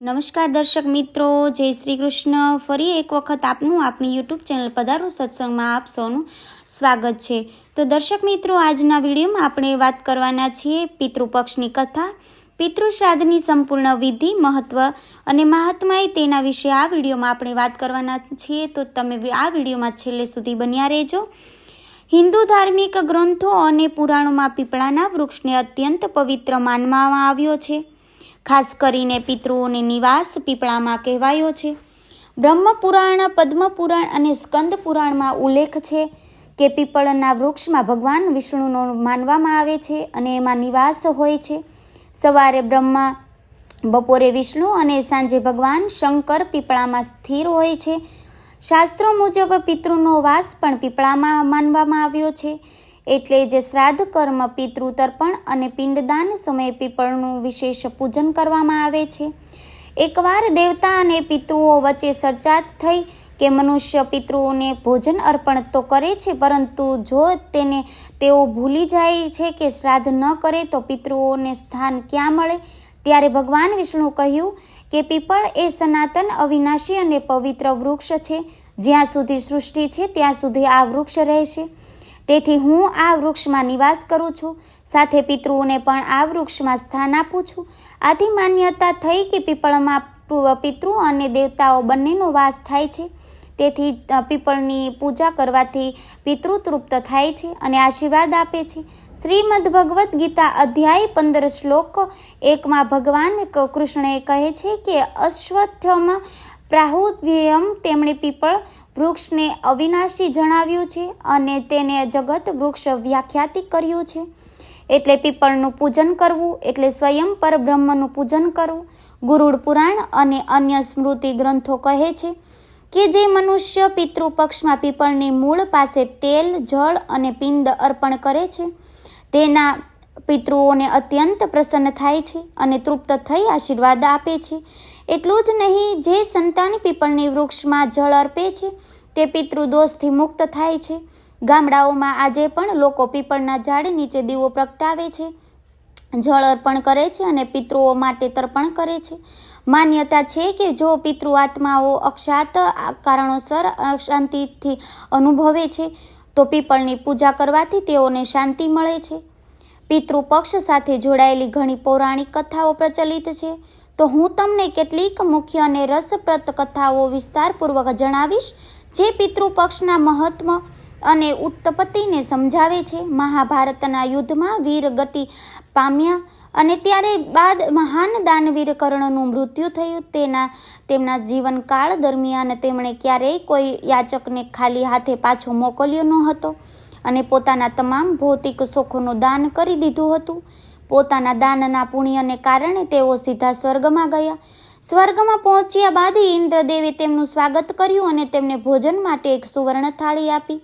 નમસ્કાર દર્શક મિત્રો, જય શ્રી કૃષ્ણ. ફરી એક વખત આપનું આપણી યુટ્યુબ ચેનલ પધારો સત્સંગમાં આપ સૌનું સ્વાગત છે. તો દર્શક મિત્રો, આજના વિડીયોમાં આપણે વાત કરવાના છીએ પિતૃપક્ષની કથા, પિતૃશ્રાદ્ધની સંપૂર્ણ વિધિ, મહત્વ અને મહાત્માએ તેના વિશે આ વિડીયોમાં આપણે વાત કરવાના છીએ. તો તમે આ વિડીયોમાં છેલ્લે સુધી બન્યા રહેજો. હિન્દુ ધાર્મિક ગ્રંથો અને પુરાણોમાં પીપળાના વૃક્ષને અત્યંત પવિત્ર માનવામાં આવ્યો છે. ખાસ કરીને પિતૃઓને નિવાસ પીપળામાં કહેવાયો છે. બ્રહ્મપુરાણ, પદ્મપુરાણ અને સ્કંદ પુરાણમાં ઉલ્લેખ છે કે પીપળના વૃક્ષમાં ભગવાન વિષ્ણુનો માનવામાં આવે છે અને એમાં નિવાસ હોય છે. સવારે બ્રહ્મા, બપોરે વિષ્ણુ અને સાંજે ભગવાન શંકર પીપળામાં સ્થિર હોય છે. શાસ્ત્રો મુજબ પિતૃનો વાસ પણ પીપળામાં માનવામાં આવ્યો છે. એટલે જે શ્રાદ્ધ કર્મ પિતૃ તર્પણ અને પિંડદાન સમયે પીપળનું વિશેષ પૂજન કરવામાં આવે છે. એકવાર દેવતા અને પિતૃઓ વચ્ચે ચર્ચા થઈ કે મનુષ્ય પિતૃઓને ભોજન અર્પણ તો કરે છે, પરંતુ જો તેને તેઓ ભૂલી જાય છે કે શ્રાદ્ધ ન કરે તો પિતૃઓને સ્થાન ક્યાં મળે? ત્યારે ભગવાન વિષ્ણુ કહ્યું કે પીપળ એ સનાતન, અવિનાશી અને પવિત્ર વૃક્ષ છે. જ્યાં સુધી સૃષ્ટિ છે, ત્યાં સુધી આ વૃક્ષ રહેશે. તેથી હું આ વૃક્ષમાં નિવાસ કરું છું. સાથે પિતૃઓને પણ આ વૃક્ષમાં સ્થાન આપું છું. આથી માન્યતા થઈ કે પીપળમાં પિતૃ અને દેવતાઓ બંનેનો વાસ થાય છે. તેથી પીપળની પૂજા કરવાથી પિતૃ તૃપ્ત થાય છે અને આશીર્વાદ આપે છે. શ્રીમદ ભગવદ્ ગીતા અધ્યાય પંદર શ્લોક એકમાં ભગવાન કૃષ્ણએ કહે છે કે અશ્વત્થમ પ્રાહુવ્યમ તેમણે પીપળ વૃક્ષને અવિનાશી જણાવ્યું છે અને તેને જગત વૃક્ષ વ્યાખ્યાતિ કર્યું છે. એટલે પીપળનું પૂજન કરવું, એટલે સ્વયં પરબ્રહ્મનું પૂજન કરવું. ગુરુડ પુરાણ અને અન્ય સ્મૃતિ ગ્રંથો કહે છે કે જે મનુષ્ય પિતૃ પક્ષમાં પીપળની મૂળ પાસે તેલ, જળ અને પિંડ અર્પણ કરે છે. તેના પિતૃઓને અત્યંત પ્રસન્ન થાય છે અને તૃપ્ત થઈ આશીર્વાદ આપે છે. એટલું જ નહીં, જે સંતાન પીપળની વૃક્ષમાં જળ અર્પે છે, તે પિતૃદોષથી મુક્ત થાય છે. ગામડાઓમાં આજે પણ લોકો પીપળના ઝાડ નીચે દીવો પ્રગટાવે છે, જળ અર્પણ કરે છે અને પિતૃઓ માટે તર્પણ કરે છે. માન્યતા છે કે જો પિતૃ આત્માઓ અક્ષાત કારણોસર અશાંતિથી અનુભવે છે, તો પીપળની પૂજા કરવાથી તેઓને શાંતિ મળે છે. પિતૃપક્ષ સાથે જોડાયેલી ઘણી પૌરાણિક કથાઓ પ્રચલિત છે. તો હું તમને કેટલીક મુખ્ય અને રસપ્રદ કથાઓ વિસ્તારપૂર્વક જણાવીશ, જે પિતૃપક્ષના મહત્વ અને ઉત્પત્તિને સમજાવે છે. મહાભારતના યુદ્ધમાં વીર ગતિ પામ્યા અને ત્યારે બાદ મહાન દાનવીર કર્ણનું મૃત્યુ થયું. તેના, તેમના જીવનકાળ દરમિયાન તેમણે ક્યારેય કોઈ યાચકને ખાલી હાથે પાછો મોકલ્યો ન હતો અને પોતાના તમામ ભૌતિક સુખોનું દાન કરી દીધું હતું. પોતાના દાનના પુણ્યને કારણે તેઓ સીધા સ્વર્ગમાં ગયા. સ્વર્ગમાં પહોંચ્યા બાદ ઇન્દ્રદેવે તેમનું સ્વાગત કર્યું અને તેમને ભોજન માટે એક સુવર્ણ થાળી આપી.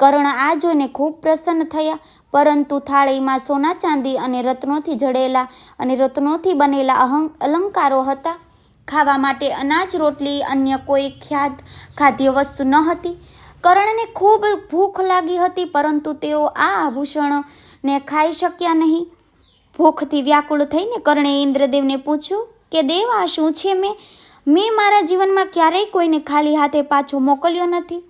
કર્ણ આ જોઈને ખૂબ પ્રસન્ન થયા, પરંતુ થાળીમાં સોના ચાંદી અને રત્નોથી જડેલા અને રત્નોથી બનેલા અહં અલંકારો હતા. ખાવા માટે અનાજ, રોટલી, અન્ય કોઈ ખ્યાત ખાદ્ય વસ્તુ ન હતી. કર્ણને ખૂબ ભૂખ લાગી હતી, પરંતુ તેઓ આ આભૂષણોને ખાઈ શક્યા નહીં. ભૂખથી વ્યાકુળ થઈને કર્ણે ઇન્દ્રદેવને પૂછ્યું કે, દેવ, આ શું છે મેં? મેં મારા જીવનમાં ક્યારેય કોઈને ખાલી હાથે પાછો મોકલ્યો નથી.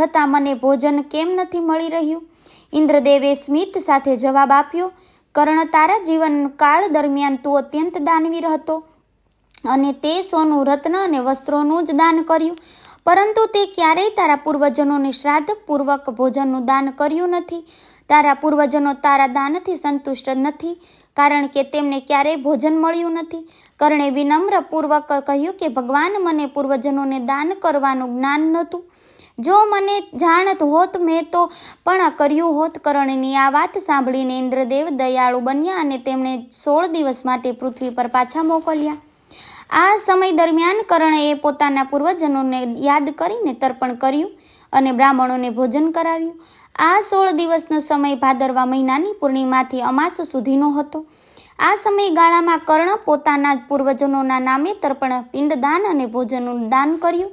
છતાં મને ભોજન કેમ નથી મળી રહ્યું? ઇન્દ્રદેવે સ્મિત સાથે જવાબ આપ્યો, કર્ણ, તારા જીવનકાળ દરમિયાન તું અત્યંત દાનવીર હતો અને તે સોનું, રત્ન અને વસ્ત્રોનું જ દાન કર્યું. પરંતુ તે ક્યારેય તારા પૂર્વજનોને શ્રાદ્ધ પૂર્વક ભોજનનું દાન કર્યું નથી. તારા પૂર્વજનો તારા દાનથી સંતુષ્ટ નથી, કારણ કે તેમને ક્યારેય ભોજન મળ્યું નથી. કર્ણે વિનમ્રપૂર્વક કહ્યું કે, ભગવાન મને પૂર્વજનોને દાન કરવાનું જ્ઞાન નહોતું. જો મને જાણત હોત મેં તો પણ કર્યું હોત. કર્ણની આ વાત સાંભળીને ઇન્દ્રદેવ દયાળુ બન્યા અને તેમણે સોળ દિવસ માટે પૃથ્વી પર પાછા મોકલ્યા. આ સમય દરમિયાન કર્ણએ પોતાના પૂર્વજનોને યાદ કરીને તર્પણ કર્યું અને બ્રાહ્મણોને ભોજન કરાવ્યું. આ સોળ દિવસનો સમય ભાદરવા મહિનાની પૂર્ણિમાથી અમાસ સુધીનો હતો. આ સમયગાળામાં કર્ણ પોતાના પૂર્વજનોના નામે તર્પણ, પિંડદાન અને ભોજનનું દાન કર્યું.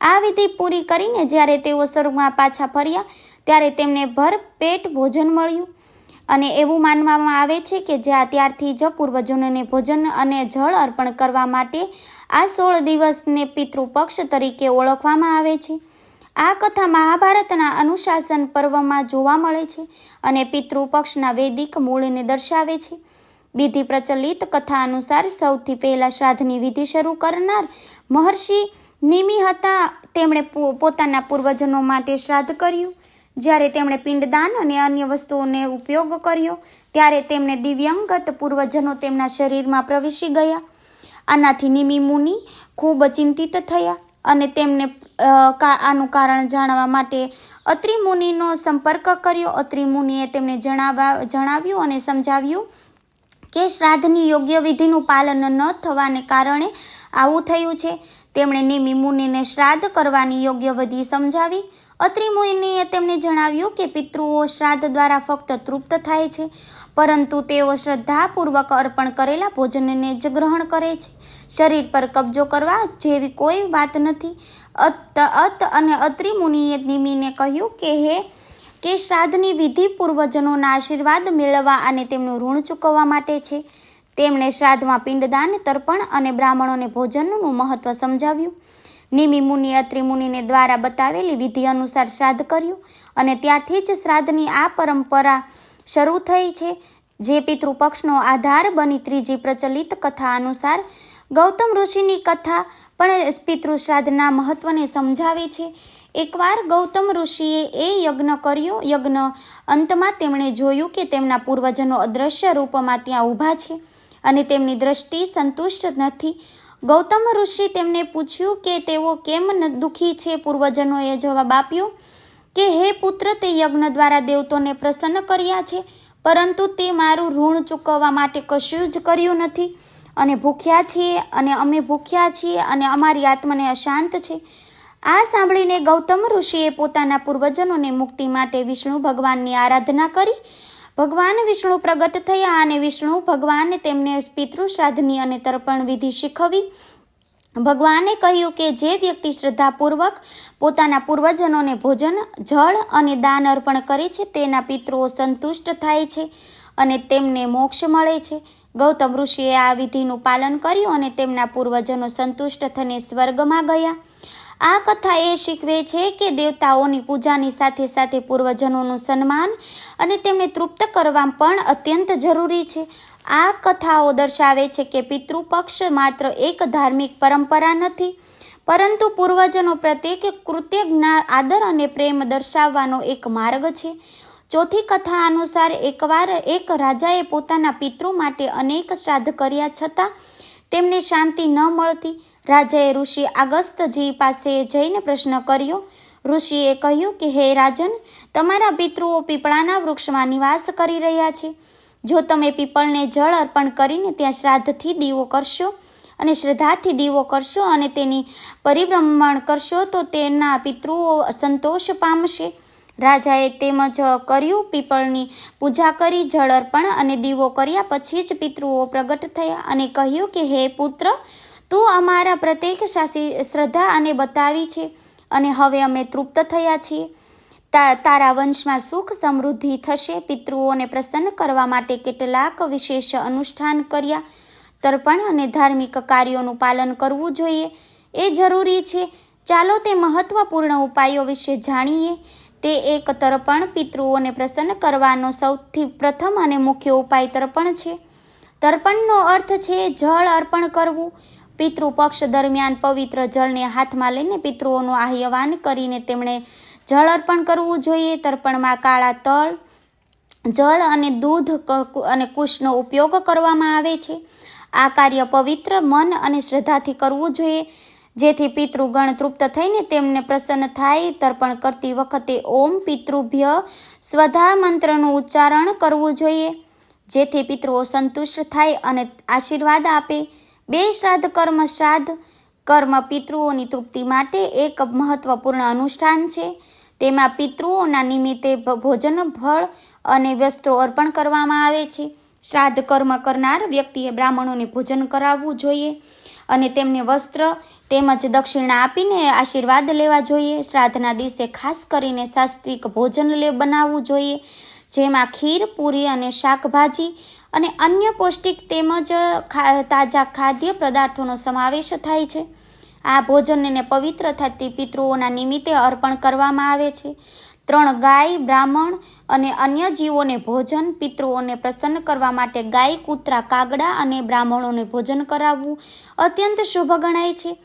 આ વિધિ પૂરી કરીને જ્યારે તેઓ સ્વર્ગમાં પાછા ફર્યા, ત્યારે તેમને ભર પેટ ભોજન મળ્યું. અને એવું માનવામાં આવે છે કે જ્યાં ત્યારથી જ પૂર્વજોને ભોજન અને જળ અર્પણ કરવા માટે આ સોળ દિવસને પિતૃપક્ષ તરીકે ઓળખવામાં આવે છે. આ કથા મહાભારતના અનુશાસન પર્વમાં જોવા મળે છે અને પિતૃપક્ષના વૈદિક મૂળને દર્શાવે છે. વિધિ પ્રચલિત કથા અનુસાર સૌથી પહેલા શ્રાદ્ધની વિધિ શરૂ કરનાર મહર્ષિ નિમિ હતા. તેમણે પોતાના પૂર્વજનો માટે શ્રાદ્ધ કર્યું. જ્યારે તેમણે પિંડદાન અને અન્ય વસ્તુઓને ઉપયોગ કર્યો, ત્યારે તેમણે દિવ્યંગત પૂર્વજનો તેમના શરીરમાં પ્રવેશી ગયા. આનાથી નિમિ મુનિ ખૂબ ચિંતિત થયા. અને તેમને આનું કારણ જાણવા માટે અત્રિ મુનિનો સંપર્ક કર્યો. અત્રિ મુનિએ તેમને જણાવવા જણાવ્યું અને સમજાવ્યું કે શ્રાદ્ધની યોગ્ય વિધિનું પાલન ન થવાને કારણે આવું થયું છે. તેમણે નિમી મુનિને શ્રાદ્ધ કરવાની યોગ્ય વિધિ સમજાવી. અત્રિ મુનિએ તેમને જણાવ્યું કે પિતૃઓ શ્રાદ્ધ દ્વારા ફક્ત તૃપ્ત થાય છે, પરંતુ તેઓ શ્રદ્ધાપૂર્વક અર્પણ કરેલા ભોજનને જ ગ્રહણ કરે છે. શરીર પર કબજો કરવા જેવી કોઈ વાત નથી. અત અત અને અત્રિ મુનિએ નિમિને કહ્યું કે હે, કે શ્રાદ્ધની વિધિ પૂર્વજનોના આશીર્વાદ મેળવવા અને તેમનું ઋણ ચૂકવવા માટે છે. તેમણે શ્રાદ્ધમાં પિંડદાન, તર્પણ અને બ્રાહ્મણોને ભોજનનું મહત્વ સમજાવ્યું. નિમિ મુનિ અત્રિ મુનિને દ્વારા બતાવેલી વિધિ અનુસાર શ્રાદ્ધ કર્યું અને ત્યારથી જ શ્રાદ્ધની આ પરંપરા શરૂ થઈ છે. જે પિતૃપક્ષનો આધાર બની ત્રીજી પ્રચલિત કથા અનુસાર ગૌતમ ઋષિની કથા પણ પિતૃશ્રાદ્ધના મહત્વને સમજાવે છે. એકવાર ગૌતમ ઋષિએ એ યજ્ઞ કર્યો. યજ્ઞ અંતમાં તેમણે જોયું કે તેમના પૂર્વજનો અદૃશ્ય રૂપમાં ત્યાં ઊભા છે અને તેમની દ્રષ્ટિ સંતુષ્ટ નથી. ગૌતમ ઋષિ તેમને પૂછ્યું કે તેઓ કેમ દુઃખી છે? પૂર્વજનોએ જવાબ આપ્યો કે, હે પુત્ર, તે યજ્ઞ દ્વારા દેવતોને પ્રસન્ન કર્યા છે, પરંતુ તે મારું ઋણ ચૂકવવા માટે કશું જ કર્યું નથી. અને ભૂખ્યા છીએ અને અમે ભૂખ્યા છીએ અને અમારી આત્માને અશાંત છે. આ સાંભળીને ગૌતમ ઋષિએ પોતાના પૂર્વજનોને મુક્તિ માટે વિષ્ણુ ભગવાનની આરાધના કરી. ભગવાન વિષ્ણુ પ્રગટ થયા અને વિષ્ણુ ભગવાને તેમને પિતૃ શ્રાદ્ધની અને તર્પણ વિધિ શીખવી. ભગવાને કહ્યું કે જે વ્યક્તિ શ્રદ્ધાપૂર્વક પોતાના પૂર્વજનોને ભોજન, જળ અને દાન અર્પણ કરે છે, તેના પિતૃઓ સંતુષ્ટ થાય છે અને તેમને મોક્ષ મળે છે. ગૌતમ ઋષિએ આ વિધિનું પાલન કર્યું અને તેમના પૂર્વજનો સંતુષ્ટ થઈને સ્વર્ગમાં ગયા. આ કથા એ શીખવે છે કે દેવતાઓની પૂજાની સાથે સાથે પૂર્વજનોનું સન્માન અને તેમને તૃપ્ત કરવા પણ અત્યંત જરૂરી છે. આ કથાઓ દર્શાવે છે કે પિતૃપક્ષ માત્ર એક ધાર્મિક પરંપરા નથી, પરંતુ પૂર્વજનો પ્રત્યે કૃતજ્ઞ આદર અને પ્રેમ દર્શાવવાનો એક માર્ગ છે. ચોથી કથા અનુસાર એકવાર એક રાજાએ પોતાના પિતૃ માટે અનેક શ્રાદ્ધ કર્યા છતાં તેમને શાંતિ ન મળતી. રાજાએ ઋષિ આગસ્તજી પાસે જઈને પ્રશ્ન કર્યો. ઋષિએ કહ્યું કે, હે રાજન, તમારા પિતૃઓ પીપળાના વૃક્ષમાં નિવાસ કરી રહ્યા છે. જો તમે પીપળને જળ અર્પણ કરીને ત્યાં શ્રાદ્ધથી દીવો કરશો અને શ્રદ્ધાથી દીવો કરશો અને તેની પરિભ્રમણ કરશો, તો તેના પિતૃઓ સંતોષ પામશે. રાજાએ તેમજ કર્યું પીપળની પૂજા કરી, જળ અર્પણ અને દીવો કર્યા. પછી જ પિતૃઓ પ્રગટ થયા અને કહ્યું કે, હે પુત્ર, તું અમારા પ્રત્યેક શાસી, શ્રદ્ધા અને બતાવી છે અને હવે અમે તૃપ્ત થયા છીએ. તારા વંશમાં સુખ સમૃદ્ધિ થશે. પિતૃઓને પ્રસન્ન કરવા માટે કેટલાક વિશેષ અનુષ્ઠાન કર્યા. તર્પણ અને ધાર્મિક કાર્યોનું પાલન કરવું જોઈએ. એ જરૂરી છે. ચાલો તે મહત્વપૂર્ણ ઉપાયો વિશે જાણીએ. તે એક તર્પણ પિતૃઓને પ્રસન્ન કરવાનો સૌથી પ્રથમ અને મુખ્ય ઉપાય તર્પણ છે. તર્પણનો અર્થ છે જળ અર્પણ કરવું. પિતૃ પક્ષ દરમિયાન પવિત્ર જળને હાથમાં લઈને પિતૃઓનું આહ્યવાન કરીને તેમણે જળ અર્પણ કરવું જોઈએ. તર્પણમાં કાળા તલ, જળ અને દૂધ અને કુશનો ઉપયોગ કરવામાં આવે છે. આ કાર્ય પવિત્ર, મન અને શ્રદ્ધાથી કરવું જોઈએ. જેથી પિતૃગણ તૃપ્ત થઈને તેમને પ્રસન્ન થાય, તર્પણ કરતી વખતે ઓમ પિતૃભ્ય સ્વધા મંત્રનું ઉચ્ચારણ કરવું જોઈએ. જેથી પિતૃઓ સંતુષ્ટ થાય અને આશીર્વાદ આપે. બે શ્રાદ્ધ કર્મ શ્રાદ્ધ. કર્મ પિતૃઓની તૃપ્તિ માટે એક મહત્વપૂર્ણ અનુષ્ઠાન છે. તેમાં પિતૃઓના નિમિત્તે ભોજન, ફળ અને વસ્ત્રો અર્પણ કરવામાં આવે છે. શ્રાદ્ધ કર્મ કરનાર વ્યક્તિએ બ્રાહ્મણોને ભોજન કરાવવું જોઈએ. અને તેમને વસ્ત્ર તેમજ દક્ષિણા આપીને આશીર્વાદ લેવા જોઈએ. શ્રાદ્ધના દિવસે ખાસ કરીને સાત્વિક ભોજન લે બનાવવું જોઈએ, જેમાં ખીર, પૂરી અને શાકભાજી અને અન્ય પૌષ્ટિક તેમજ તાજા ખાદ્ય પદાર્થોનો સમાવેશ થાય છે. આ ભોજનને પવિત્ર થતી પિતૃઓના નિમિત્તે અર્પણ કરવામાં આવે છે. ત્રણ ગાય, બ્રાહ્મણ અને અન્ય જીવોને ભોજન, પિતૃઓને પ્રસન્ન કરવા માટે ગાય, કૂતરા, કાગડા અને બ્રાહ્મણોને ભોજન કરાવવું અત્યંત શુભ ગણાય છે.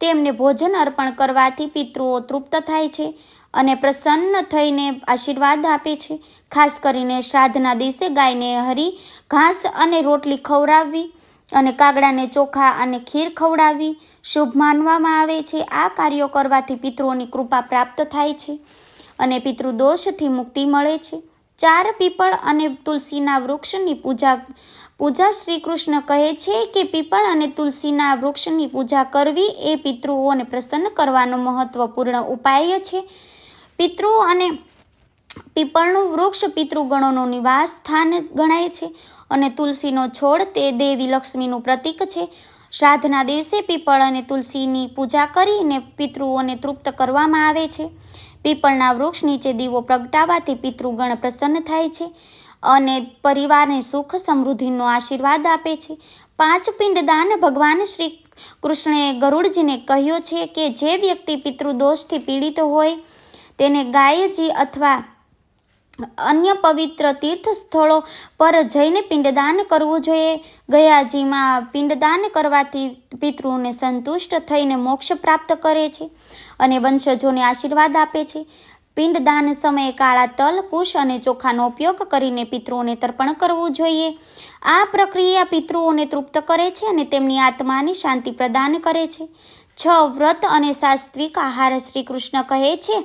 તેમને ભોજન અર્પણ કરવાથી પિતૃઓ તૃપ્ત થાય છે અને પ્રસન્ન થઈને આશીર્વાદ આપે છે. ખાસ કરીને શ્રાદ્ધના દિવસે ગાયને હરી, ઘાસ અને રોટલી ખવડાવવી અને કાગડાને ચોખા અને ખીર ખવડાવવી શુભ માનવામાં આવે છે. આ કાર્યો કરવાથી પિતૃઓની કૃપા પ્રાપ્ત થાય છે. અને પિતૃદોષથી મુક્તિ મળે છે. ચાર પીપળ અને તુલસીના વૃક્ષની પૂજા પૂજા શ્રી કૃષ્ણ કહે છે કે પીપળ અને તુલસીના વૃક્ષની પૂજા કરવી એ પિતૃઓને પ્રસન્ન કરવાનો મહત્વપૂર્ણ ઉપાય છે. પિતૃ અને પીપળનું વૃક્ષ પિતૃગણોનું નિવાસ સ્થાન ગણાય છે અને તુલસીનો છોડ તે દેવી લક્ષ્મીનું પ્રતીક છે. શ્રાદ્ધના દિવસે પીપળ અને તુલસીની પૂજા કરીને પિતૃઓને તૃપ્ત કરવામાં આવે છે. પીપળના વૃક્ષ નીચે દીવો પ્રગટાવાથી પિતૃગણ પ્રસન્ન થાય છે અને પરિવારને સુખ સમૃદ્ધિનો આશીર્વાદ આપે છે. પાંચ પિંડદાન ભગવાન શ્રી કૃષ્ણએ ગરુડજીને કહ્યો છે કે જે વ્યક્તિ પિતૃદોષથી પીડિત હોય તેને ગાયજી અથવા અન્ય પવિત્ર તીર્થ સ્થળો પર જઈને પિંડદાન કરવું જોઈએ. ગયાજીમાં પિંડદાન કરવાથી પિતૃને સંતુષ્ટ થઈને મોક્ષ પ્રાપ્ત કરે છે અને વંશજોને આશીર્વાદ આપે છે. પિંડદાન સમયે કાળા તલ, કુશ અને ચોખાનો ઉપયોગ કરીને પિતૃઓને તર્પણ કરવું જોઈએ. આ પ્રક્રિયા પિતૃઓને તૃપ્ત કરે છે અને તેમની આત્માને શાંતિ પ્રદાન કરે છે. છ વ્રત અને સાત્વિક આહાર શ્રી કૃષ્ણ કહે છે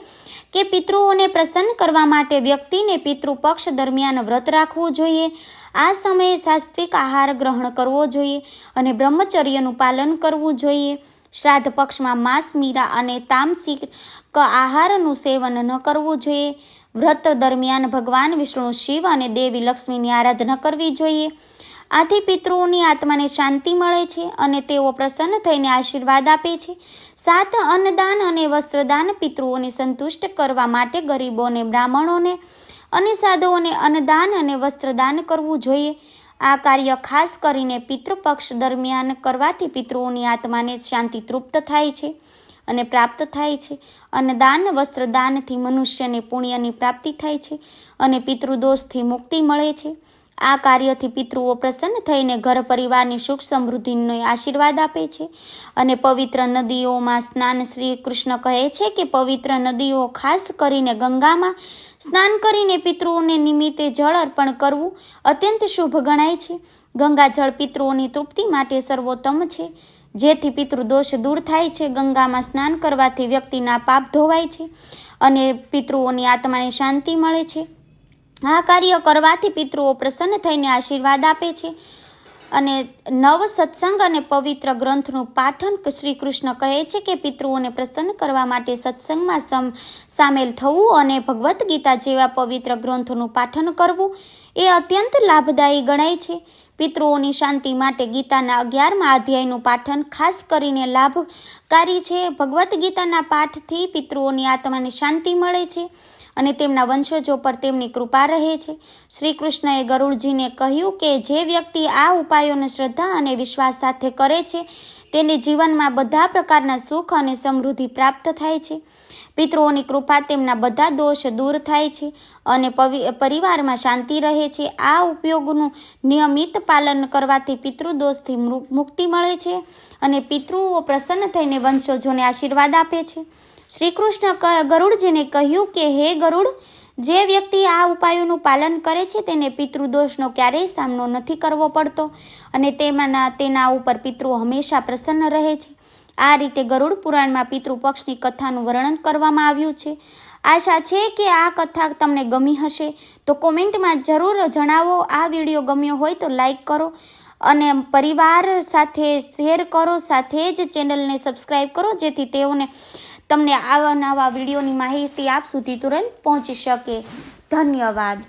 કે પિતૃઓને પ્રસન્ન કરવા માટે વ્યક્તિને પિતૃપક્ષ દરમિયાન વ્રત રાખવું જોઈએ. આ સમયે સાત્વિક આહાર ગ્રહણ કરવો જોઈએ અને બ્રહ્મચર્યનું પાલન કરવું જોઈએ. શ્રાદ્ધ પક્ષમાં માંસ, મીરા અને તામસિક આહારનું સેવન ન કરવું જોઈએ. વ્રત દરમિયાન ભગવાન વિષ્ણુ શિવ અને દેવી લક્ષ્મીની આરાધના કરવી જોઈએ. આથી પિતૃઓની આત્માને શાંતિ મળે છે અને તેઓ પ્રસન્ન થઈને આશીર્વાદ આપે છે. સાત અન્નદાન અને વસ્ત્રદાન પિતૃઓને સંતુષ્ટ કરવા માટે ગરીબોને, બ્રાહ્મણોને અને સાધુઓને અન્નદાન અને વસ્ત્રદાન કરવું જોઈએ. આ કાર્ય ખાસ કરીને પિતૃપક્ષ દરમિયાન કરવાથી પિતૃઓની આત્માને શાંતિ તૃપ્ત થાય છે અને પ્રાપ્ત થાય છે. અન્નદાન વસ્ત્રદાનથી મનુષ્યને પુણ્યની પ્રાપ્તિ થાય છે અને પિતૃદોષથી મુક્તિ મળે છે. આ કાર્યથી પિતૃઓ પ્રસન્ન થઈને ઘર પરિવારની સુખ સમૃદ્ધિનો આશીર્વાદ આપે છે. અને પવિત્ર નદીઓમાં સ્નાન શ્રી કૃષ્ણ કહે છે કે પવિત્ર નદીઓ ખાસ કરીને ગંગામાં સ્નાન કરીને પિતૃઓને નિમિત્તે જળ અર્પણ કરવું અત્યંત શુભ ગણાય છે. ગંગા જળ પિતૃઓની તૃપ્તિ માટે સર્વોત્તમ છે. જેથી પિતૃદોષ દૂર થાય છે. ગંગામાં સ્નાન કરવાથી વ્યક્તિના પાપ ધોવાય છે અને પિતૃઓની આત્માને શાંતિ મળે છે. આ કાર્ય કરવાથી પિતૃઓ પ્રસન્ન થઈને આશીર્વાદ આપે છે. અને નવ સત્સંગ અને પવિત્ર ગ્રંથનું પાઠન શ્રી કૃષ્ણ કહે છે કે પિતૃઓને પ્રસન્ન કરવા માટે સત્સંગમાં સમ સામેલ થવું અને ભગવદ્ ગીતા જેવા પવિત્ર ગ્રંથોનું પાઠન કરવું એ અત્યંત લાભદાયી ગણાય છે. પિતૃઓની શાંતિ માટે ગીતાના અગિયારમાં અધ્યાયનું પાઠન ખાસ કરીને લાભકારી છે. ભગવદ્ ગીતાના પાઠથી પિતૃઓની આત્માને શાંતિ મળે છે. અને તેમના વંશજો પર તેમની કૃપા રહે છે. શ્રી કૃષ્ણએ ગરુડજીને કહ્યું કે જે વ્યક્તિ આ ઉપાયોને શ્રદ્ધા અને વિશ્વાસ સાથે કરે છે, તેને જીવનમાં બધા પ્રકારના સુખ અને સમૃદ્ધિ પ્રાપ્ત થાય છે. પિતૃઓની કૃપા તેમના બધા દોષ દૂર થાય છે અને પરિવારમાં શાંતિ રહે છે. આ ઉપયોગનું નિયમિત પાલન કરવાથી પિતૃદોષથી મુક્તિ મળે છે અને પિતૃઓ પ્રસન્ન થઈને વંશજોને આશીર્વાદ આપે છે. શ્રી કૃષ્ણ ગરુડજીને કહ્યું કે, હે ગરુડ, જે વ્યક્તિ આ ઉપાયોનું પાલન કરે છે તેને પિતૃદોષનો ક્યારેય સામનો નથી કરવો પડતો અને તેમાંના, તેના ઉપર પિતૃ હંમેશા પ્રસન્ન રહે છે. આ રીતે ગરુડ પુરાણમાં પિતૃપક્ષની કથાનું વર્ણન કરવામાં આવ્યું છે. આશા છે કે આ કથા તમને ગમી હશે. તો કોમેન્ટમાં જરૂર જણાવો. આ વીડિયો ગમ્યો હોય તો લાઈક કરો અને પરિવાર સાથે શેર કરો. સાથે જ ચેનલને સબસ્ક્રાઈબ કરો, જેથી તેઓને તમને આવા નવા વિડીયોની માહિતી આપ સુધી તુરંત પહોંચી શકે. ધન્યવાદ.